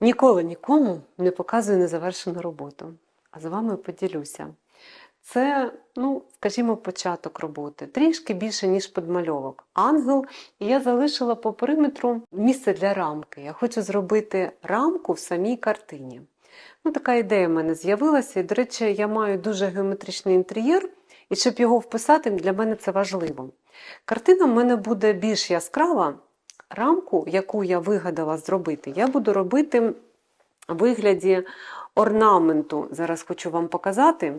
Ніколи нікому не показую незавершену роботу, а з вами поділюся. Це, ну, скажімо, початок роботи, трішки більше, ніж подмальовок. Ангел, і я залишила по периметру місце для рамки. Я хочу зробити рамку в самій картині. Ну, така ідея в мене з'явилася. І, до речі, я маю дуже геометричний інтер'єр, і щоб його вписати, для мене це важливо. Картина в мене буде більш яскрава. Рамку, яку я вигадала зробити, я буду робити в вигляді орнаменту. Зараз хочу вам показати.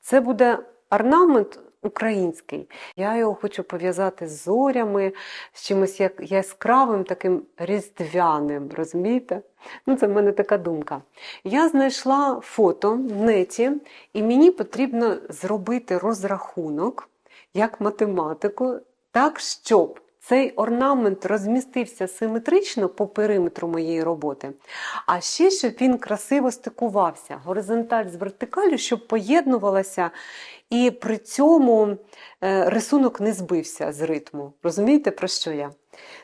Це буде орнамент український. Я його хочу пов'язати з зорями, з чимось як яскравим, таким різдвяним. Розумієте? Ну, Це в мене така думка. Я знайшла фото в неті, і мені потрібно зробити розрахунок як математику, так, щоб цей орнамент розмістився симетрично по периметру моєї роботи, а ще щоб він красиво стикувався, горизонталь з вертикалю, щоб поєднувалася, і при цьому е, рисунок не збився з ритму. Розумієте, про що я?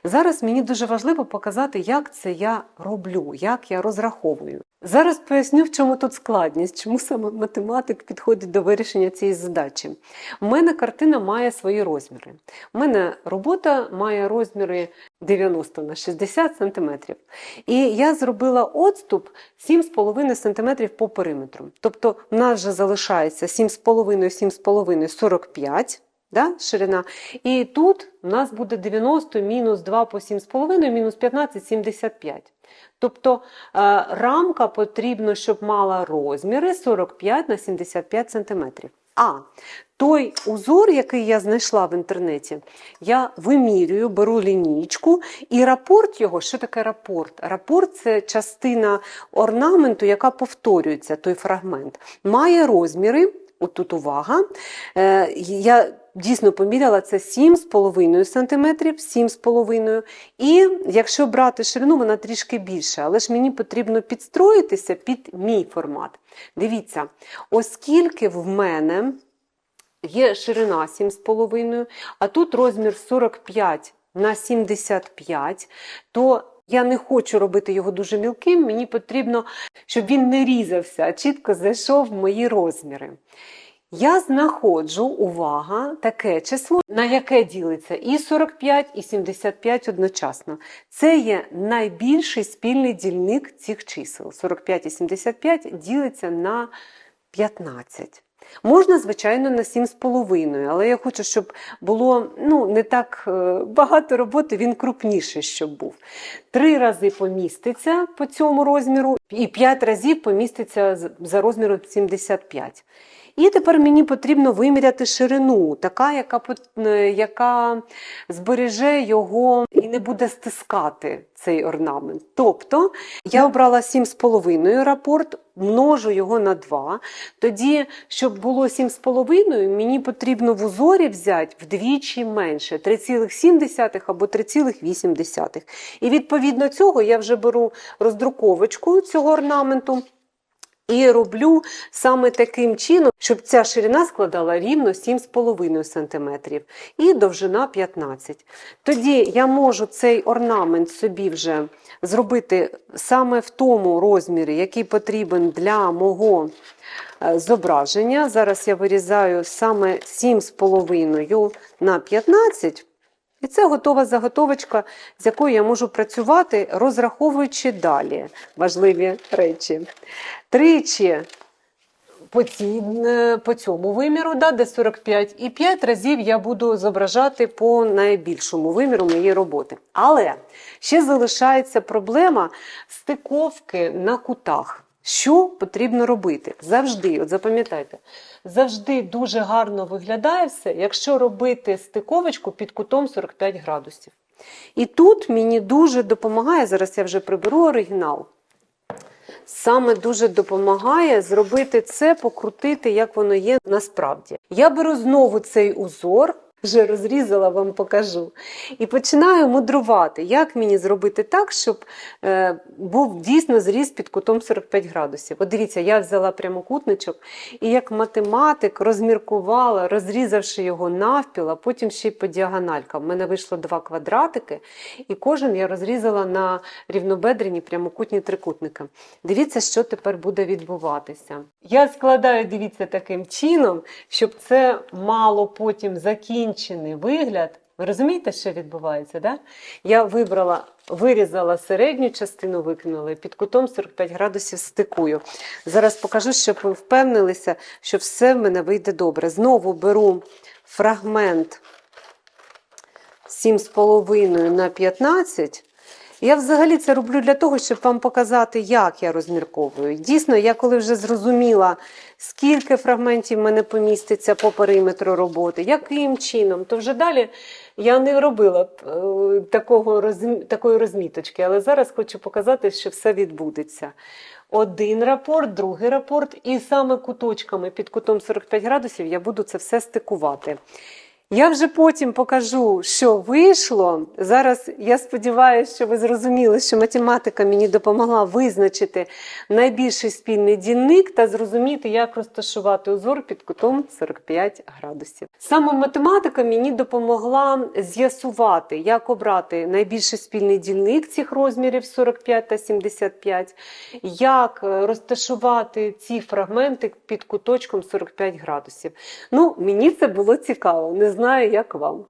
Зараз мені дуже важливо показати, як це я роблю, як я розраховую. Зараз поясню, в чому тут складність, чому саме математик підходить до вирішення цієї задачі. У мене картина має свої розміри. У мене робота має розміри 90 на 60 см. І я зробила отступ 7,5 см по периметру. Тобто в нас вже залишається 7,5-7,5 45 да, ширина. І тут у нас буде 90 мінус 2 по 7,5, мінус 15 75. Тобто е, рамка потрібно, щоб мала розміри 45 на 75 см. А той узор, який я знайшла в інтернеті, я вимірюю, беру лінійку і рапорт його, що таке рапорт? Рапорт це частина орнаменту, яка повторюється, той фрагмент, має розміри. Отут увага. Е, я дійсно поміряла це 7,5 см, 7,5 І якщо брати ширину, вона трішки більша, але ж мені потрібно підстроїтися під мій формат. Дивіться, оскільки в мене є ширина 7,5, а тут розмір 45 на 75, то я не хочу робити його дуже мілким, мені потрібно, щоб він не різався, а чітко зайшов в мої розміри. Я знаходжу, увага, таке число, на яке ділиться і 45, і 75 одночасно. Це є найбільший спільний дільник цих чисел. 45 і 75 ділиться на 15. Можна, звичайно, на 7,5, але я хочу, щоб було ну, не так е, багато роботи, він крупніший, щоб був. Три рази поміститься по цьому розміру, і 5 разів поміститься за розміром 75. І тепер мені потрібно виміряти ширину, така, яка е, яка збереже його і не буде стискати цей орнамент. Тобто я обрала 7,5 рапорт, множу його на 2. Тоді, щоб було 7,5, мені потрібно в узорі взяти вдвічі менше 3,7 або 3,8. І відповідно цього я вже беру роздруковочку цього орнаменту. І роблю саме таким чином, щоб ця ширина складала рівно 7,5 см і довжина 15 Тоді я можу цей орнамент собі вже зробити саме в тому розмірі, який потрібен для мого е, зображення. Зараз я вирізаю саме 7,5 на 15 і це готова заготовочка, з якою я можу працювати, розраховуючи далі важливі речі. Тричі по ці, е, по цьому виміру, да, де 45, і 5 разів я буду зображати по найбільшому виміру моєї роботи. Але ще залишається проблема стиковки на кутах. Що потрібно робити? Завжди, от запам'ятайте, завжди дуже гарно виглядає все, якщо робити стиковочку під кутом 45 градусів. І тут мені дуже допомагає, зараз я вже приберу оригінал. Саме дуже допомагає зробити це, покрутити, як воно є насправді. Я беру знову цей узор, Вже розрізала, вам покажу. І починаю мудрувати, як мені зробити так, щоб е, був дійсно зріз під кутом 45 градусів. От дивіться, я взяла прямокутничок і як математик розміркувала, розрізавши його навпіл, а потім ще й по діагональкам. У мене вийшло два квадратики, і кожен я розрізала на рівнобедрені прямокутні трикутники. Дивіться, що тепер буде відбуватися. Я складаю, дивіться, таким чином, щоб це мало потім закінчений вигляд. Ви розумієте, що відбувається? Да? Я вибрала, вирізала середню частину, викинула і під кутом 45 градусів стикую. Зараз покажу, щоб ви впевнилися, що все в мене вийде добре. Знову беру фрагмент 7,5 на 15. Я взагалі це роблю для того, щоб вам показати, як я розмірковую. Дійсно, я коли вже зрозуміла, скільки фрагментів в мене поміститься по периметру роботи, яким чином, то вже далі я не робила е, такого такої розміточки, але зараз хочу показати, що все відбудеться. Один рапорт, другий рапорт, і саме куточками під кутом 45 градусів я буду це все стикувати. Я вже потім покажу, що вийшло. Зараз я сподіваюся, що ви зрозуміли, що математика мені допомогла визначити найбільший спільний дільник та зрозуміти, як розташувати узор під кутом 45 градусів. Саме математика мені допомогла з'ясувати, як обрати найбільший спільний дільник цих розмірів 45 та 75, як розташувати ці фрагменти під куточком 45 градусів. Ну, мені це було цікаво, не знаю, як вам.